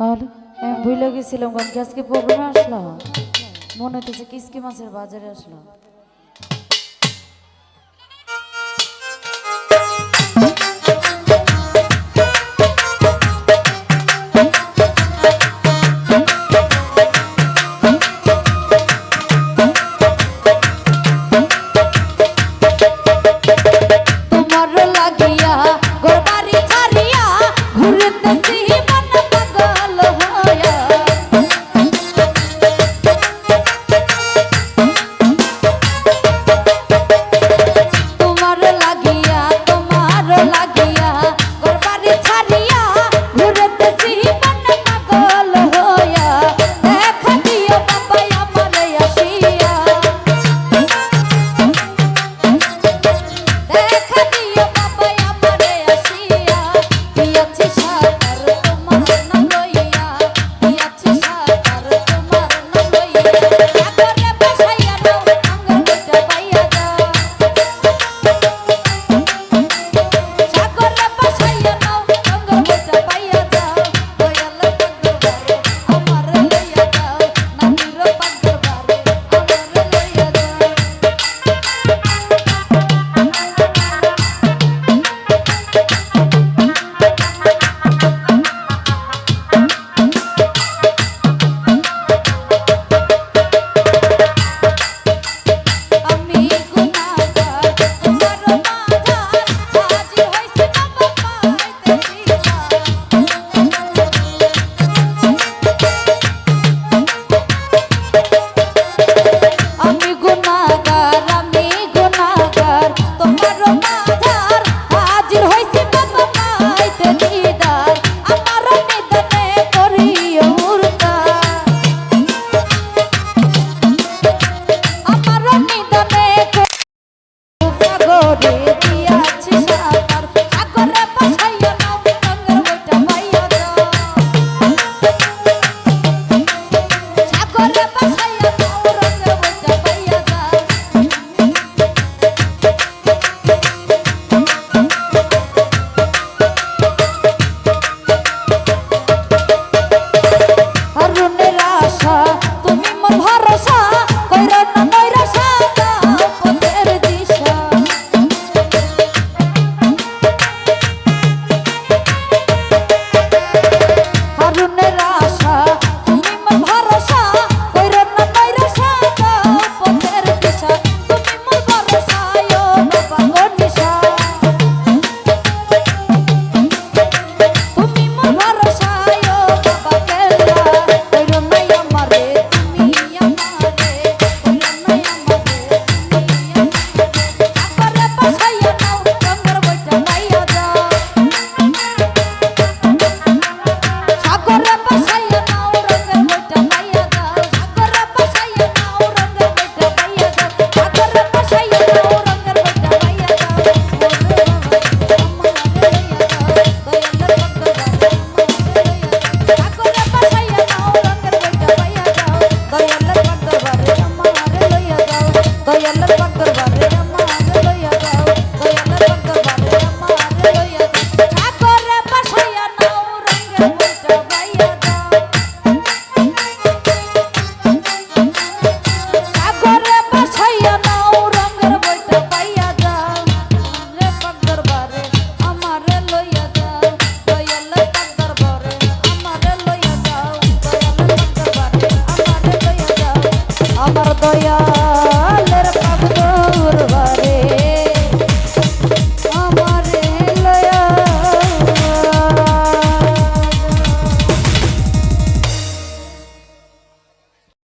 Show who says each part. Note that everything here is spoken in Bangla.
Speaker 1: আর আমি ভুলে গেছিলাম কারণ কি আজকে প্রোগ্রামে আসলাম? মনে হচ্ছে কিসকি মাছের বাজারে আসলাম।